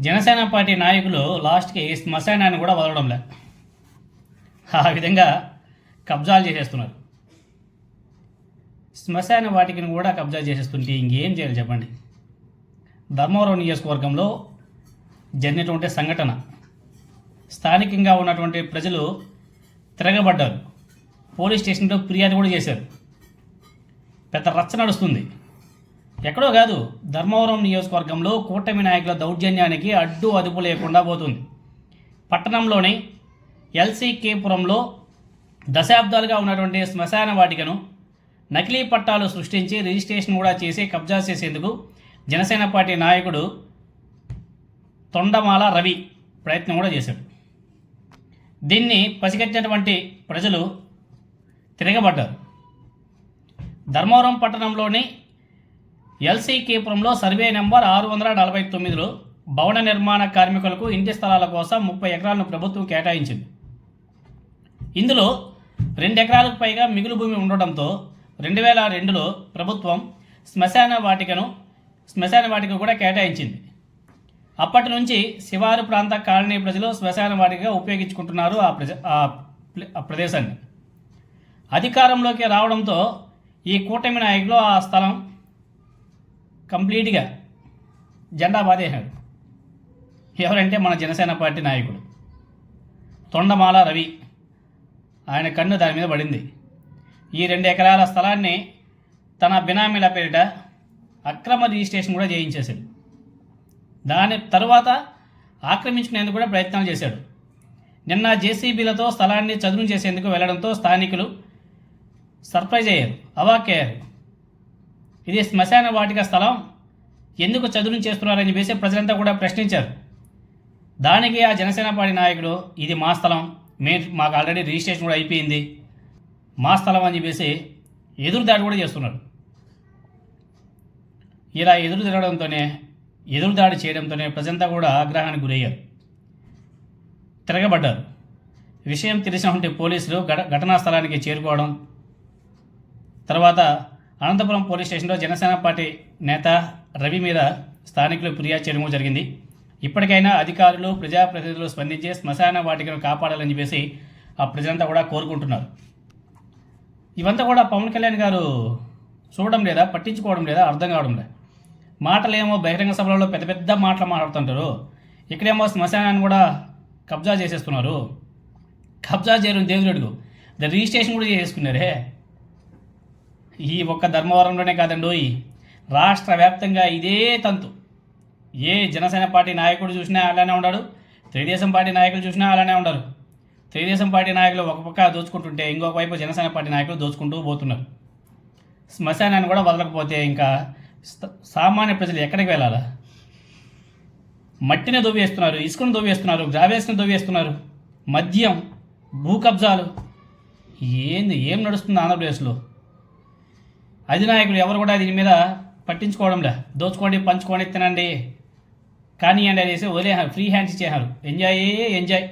Janasena party నాయకులు లాస్ట్కి శ్మశానాన్ని కూడా వదలడంలే. ఆ విధంగా కబ్జాలు చేసేస్తున్నారు. శ్మశాన వాటికిని కూడా కబ్జా చేసేస్తుంటే ఇంకేం చేయాలి చెప్పండి? ధర్మవరం నియోజకవర్గంలో జరిగినటువంటి సంఘటన. స్థానికంగా ఉన్నటువంటి ప్రజలు తిరగబడ్డారు. పోలీస్ స్టేషన్లో ఫిర్యాదు కూడా చేశారు. పెద్ద రచ్చ నడుస్తుంది. ఎక్కడో కాదు ధర్మవరం నియోజకవర్గంలో కూటమి నాయకుల దౌర్జన్యానికి అడ్డు అదుపు లేకుండా పోతుంది. పట్టణంలోని ఎల్సీకేపురంలో దశాబ్దాలుగా ఉన్నటువంటి శ్మశాన వాటికను నకిలీ పట్టాలు సృష్టించి రిజిస్ట్రేషన్ కూడా చేసి కబ్జా చేసేందుకు జనసేన పార్టీ నాయకుడు తొండమాల రవి ప్రయత్నం కూడా చేశాడు. దీన్ని పసిగట్టినటువంటి ప్రజలు తిరగబడ్డారు. ధర్మవరం పట్టణంలోని ఎల్సీకేపురంలో సర్వే నెంబర్ ఆరు వందల నలభై తొమ్మిదిలో భవన నిర్మాణ కార్మికులకు ఇంటి స్థలాల కోసం ముప్పై ఎకరాలను ప్రభుత్వం కేటాయించింది. ఇందులో రెండు ఎకరాలకు పైగా మిగులు భూమి ఉండడంతో రెండు వేల రెండులో ప్రభుత్వం శ్మశాన వాటికను శ్మశాన వాటిక కూడా కేటాయించింది. అప్పటి నుంచి శివారు ప్రాంత కాలనీ ప్రజలు శ్మశాన వాటికగా ఉపయోగించుకుంటున్నారు ఆ ప్రజ ఆ ప్లే- ఆ ప్రదేశాన్ని. అధికారంలోకి రావడంతో ఈ కూటమి నాయకులు ఆ స్థలం కంప్లీట్గా జెండా బాధేశాడు ఎవరంటే మన జనసేన పార్టీ నాయకుడు. తొండమాల రవి ఆయన కన్ను దాని మీద పడింది. ఈ రెండు ఎకరాల స్థలాన్ని తన బినామీల పేరిట అక్రమ రిజిస్ట్రేషన్ కూడా చేయించేశాడు. దాని తరువాత ఆక్రమించుకునేందుకు కూడా ప్రయత్నాలు చేశాడు. నిన్న జేసీబీలతో స్థలాన్ని చదును చేసేందుకు వెళ్ళడంతో స్థానికులు సర్ప్రైజ్ అయ్యారు అవాక్కయ్యారు ఇది శ్మశాన వాటిక స్థలం. ఎందుకు చదును చేస్తున్నారని చెప్పేసి ప్రజలంతా కూడా ప్రశ్నించారు. దానికి ఆ జనసేన పార్టీ నాయకుడు ఇది మా స్థలం మే మాకు ఆల్రెడీ రిజిస్ట్రేషన్ కూడా అయిపోయింది. మా స్థలం అని చెప్పేసి ఎదురుదాడి కూడా చేస్తున్నాడు ఇలా ఎదురు తిరగడంతోనే ఎదురుదాడి చేయడంతోనే ప్రజంతా కూడా ఆగ్రహానికి గురయ్యారు. తిరగబడ్డారు. విషయం తెలిసినటువంటి పోలీసులు ఘట ఘటనా స్థలానికి చేరుకోవడం తర్వాత అనంతపురం పోలీస్ స్టేషన్లో జనసేన పార్టీ నేత రవి మీద స్థానికులు ఫిర్యాదు చేయడం జరిగింది. ఇప్పటికైనా అధికారులు ప్రజాప్రతినిధులు స్పందించి శ్మశాన వాటికను కాపాడాలని చెప్పేసి ఆ ప్రజలంతా కూడా కోరుకుంటున్నారు. ఇవంతా కూడా పవన్ కళ్యాణ్ గారు చూడడం లేదా పట్టించుకోవడం లేదా అర్థం కావడం లేదు మాటలేమో బహిరంగ సభలలో పెద్ద పెద్ద మాటలు మాట్లాడుతుంటారు. ఇక్కడేమో శ్మశానాన్ని కూడా కబ్జా చేసేస్తున్నారు. కబ్జా చేయడం దేవుడు ద రిజిస్ట్రేషన్ కూడా చేసేసుకున్నారే. ఈ ఒక్క ధర్మవరంలోనే కాదండి రాష్ట్ర వ్యాప్తంగా ఇదే తంతు. ఏ జనసేన పార్టీ నాయకుడు చూసినా అలానే ఉన్నాడు తెలుగుదేశం పార్టీ నాయకులు చూసినా అలానే ఉండరు. తెలుగుదేశం పార్టీ నాయకులు ఒక పక్క దోచుకుంటుంటే ఇంకొక వైపు జనసేన పార్టీ నాయకులు దోచుకుంటూ పోతున్నారు. శ్మశానాన్ని కూడా వదలకపోతే ఇంకా సామాన్య ప్రజలు ఎక్కడికి వెళ్ళాలా? మట్టిని దొవ్వేస్తున్నారు ఇసుకను దొవ్వేస్తున్నారు గ్రావేస్ని దొవ్వేస్తున్నారు మద్యం భూ కబ్జాలు ఏంది ఏం నడుస్తుంది ఆంధ్రప్రదేశ్లో? అధినాయకులు ఎవరు కూడా దీని మీద పట్టించుకోవడంలే. దోచుకోండి పంచుకోండి తినండి. అండి అనేసి వదిలే ఫ్రీ హ్యాండ్స్ ఇచ్చేసారు ఎంజాయ్ ఎంజాయ్